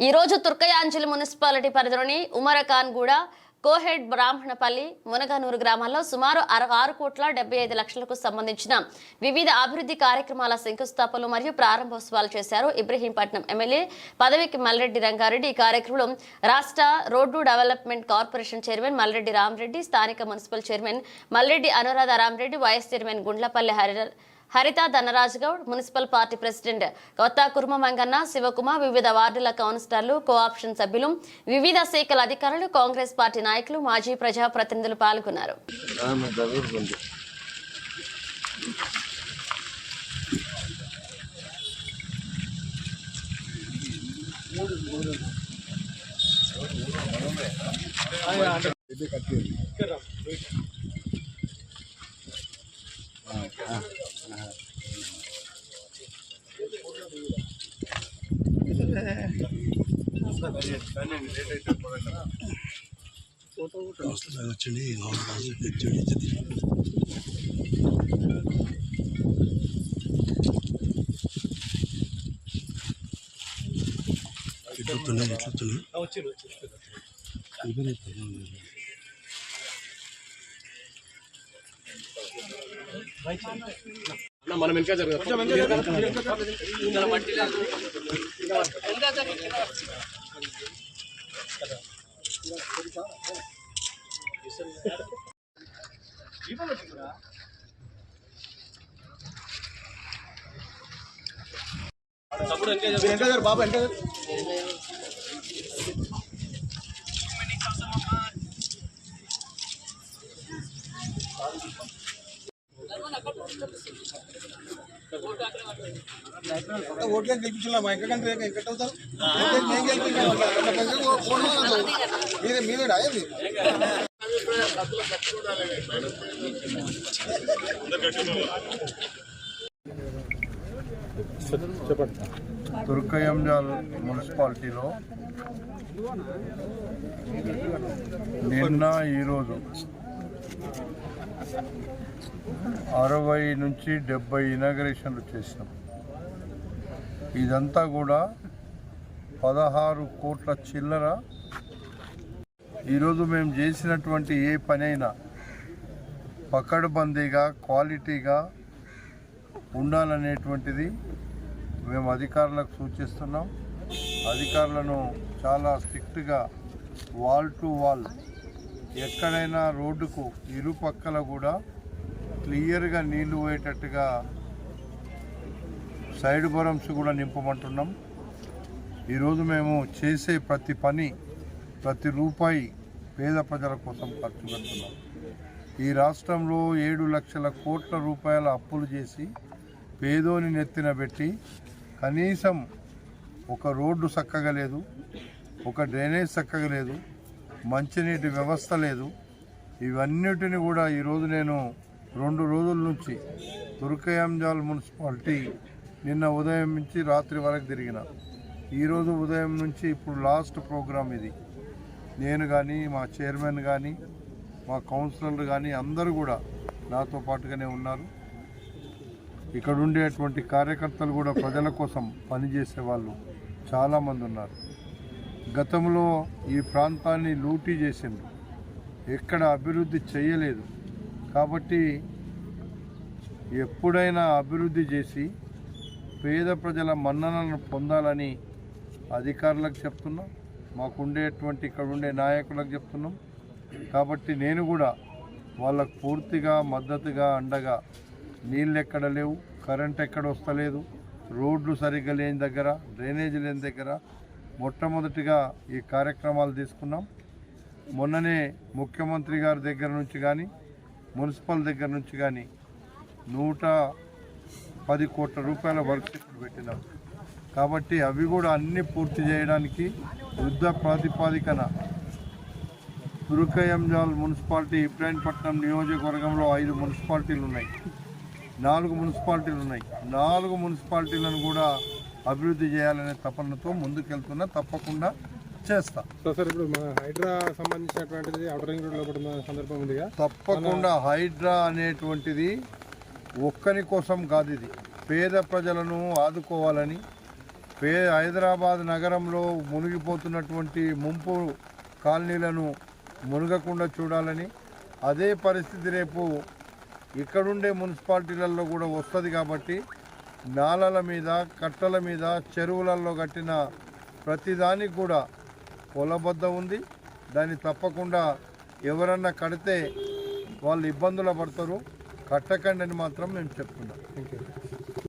ఈరోజు తుర్కయాంజలి మున్సిపాలిటీ పరిధిలోని ఉమరఖాన్ కూడా కోహెడ్ బ్రాహ్మణపల్లి మునగనూరు గ్రామాల్లో సుమారు ఆరు కోట్ల డెబ్బై ఐదు లక్షలకు సంబంధించిన వివిధ అభివృద్ధి కార్యక్రమాల శంకుస్థాపనలు మరియు ప్రారంభోత్సవాలు చేశారు ఇబ్రహీంపట్నం ఎమ్మెల్యే పదవికి మల్రెడ్డి రంగారెడ్డి. ఈ కార్యక్రమంలో రాష్ట్ర road development corporation chairman Malreddy Ramreddy స్థానిక municipal chairman Malreddy Anuradha Ramreddy vice chairman Gundlapalli Hari Haritha Dhanraj Goud municipal party president Kotha Kurma Manganna Shivakumar వివిధ వార్డుల కౌన్సిలర్లు కోఆప్షన్ సభ్యులు వివిధ శాఖల అధికారులు కాంగ్రెస్ పార్టీ నాయకులు మాజీ ప్రజాప్రతినిధులు పాల్గొన్నారు. వచ్చింది. చూడించింది ఎట్లుతున్నాయి ఎట్లుతున్నాయి మనం వెనక జరగదు వెనక జరు బాబు వెనక జరు ఓట్లేని మా ఎక్కడ కంటే ఎక్కడ అవుతారు మీరే మీరే రాయండి తుర్కయంజాల్ మున్సిపాలిటీలో నిన్న ఈరోజు అరవై నుంచి డెబ్బై ఇనాగ్రేషన్లు చేసినాం. ఇదంతా కూడా పదహారు కోట్ల చిల్లర. ఈరోజు మేము చేసినటువంటి ఏ పనైనా పకడ్బందీగా క్వాలిటీగా ఉండాలనేటువంటిది మేము అధికారులకు సూచిస్తున్నాం. అధికారులను చాలా స్ట్రిక్ట్గా వాల్ టు వాల్ ఎక్కడైనా రోడ్డుకు ఇరుపక్కల కూడా క్లియర్గా నీళ్ళు పోయేటట్టుగా సైడ్ బరమ్స్ కూడా నింపమంటున్నాం. ఈరోజు మేము చేసే ప్రతి పని ప్రతి రూపాయి పేద ప్రజల కోసం ఖర్చు పెడుతున్నాం. ఈ రాష్ట్రంలో ఏడు లక్షల కోట్ల రూపాయల అప్పులు చేసి పేదోని నెత్తిన పెట్టి కనీసం ఒక రోడ్డు చక్కగా లేదు ఒక డ్రైనేజ్ చక్కగా లేదు మంచినీటి వ్యవస్థ లేదు. ఇవన్నిటిని కూడా ఈరోజు నేను రెండు రోజుల నుంచి తుర్కయాంజాల్ మున్సిపాలిటీ నిన్న ఉదయం నుంచి రాత్రి వరకు తిరిగిన. ఈరోజు ఉదయం నుంచి ఇప్పుడు లాస్ట్ ప్రోగ్రాం ఇది. నేను కానీ మా చైర్మన్ కానీ మా కౌన్సిలర్లు కానీ అందరూ కూడా నాతో పాటుగానే ఉన్నారు. ఇక్కడ ఉండేటువంటి కార్యకర్తలు కూడా ప్రజల కోసం పనిచేసే వాళ్ళు చాలామంది ఉన్నారు. గతంలో ఈ ప్రాంతాన్ని లూటీ చేసింది. ఎక్కడ అభివృద్ధి చేయలేదు. కాబట్టి ఎప్పుడైనా అభివృద్ధి చేసి పేద ప్రజల మన్ననలను పొందాలని అధికారులకు చెప్తున్నాం. మాకుండేటువంటి ఇక్కడ ఉండే నాయకులకు చెప్తున్నాం. కాబట్టి నేను కూడా వాళ్ళకు పూర్తిగా మద్దతుగా అండగా నీళ్ళు ఎక్కడ లేవు కరెంట్ ఎక్కడ వస్తలేదు రోడ్లు సరిగ్గా లేని దగ్గర డ్రైనేజీ లేని దగ్గర మొట్టమొదటిగా ఈ కార్యక్రమాలు తీసుకున్నాం. మొన్ననే ముఖ్యమంత్రి గారి దగ్గర నుంచి కానీ మున్సిపల్ దగ్గర నుంచి కానీ నూట పది కోట్ల రూపాయల వర్క్ షీట్లు పెట్టినాం. కాబట్టి అవి కూడా అన్నీ పూర్తి చేయడానికి యుద్ధ ప్రాతిపాదికన తురుకయంజాల్ మున్సిపాలిటీ ఇబ్రాహీంపట్నం నియోజకవర్గంలో ఐదు మున్సిపాలిటీలు ఉన్నాయి నాలుగు మున్సిపాలిటీలు ఉన్నాయి నాలుగు మున్సిపాలిటీలను కూడా అభివృద్ధి చేయాలనే తపనతో ముందుకెళ్తున్నా తప్పకుండా చేస్తా. సో సార్ ఇప్పుడు మన హైడ్రా సంబంధించినటువంటిది అవుటర్ రింగ్ సందర్భం ఉందిగా? తప్పకుండా హైడ్రా అనేటువంటిది ఒక్కని కోసం కాదు ఇది. పేద ప్రజలను ఆదుకోవాలని పే హైదరాబాద్ నగరంలో మునిగిపోతున్నటువంటి ముంపు కాలనీలను మునగకుండా చూడాలని అదే పరిస్థితి రేపు ఇక్కడుండే మున్సిపాలిటీలలో కూడా వస్తుంది కాబట్టి నాలల మీద కట్టల మీద చెరువులలో కట్టిన ప్రతిదానికి కూడా పొలబద్ద ఉంది. దాన్ని తప్పకుండా ఎవరన్నా కడితే వాళ్ళు ఇబ్బందులు పడతారు. కట్టకండి అని మాత్రం మేము చెప్తున్నాం.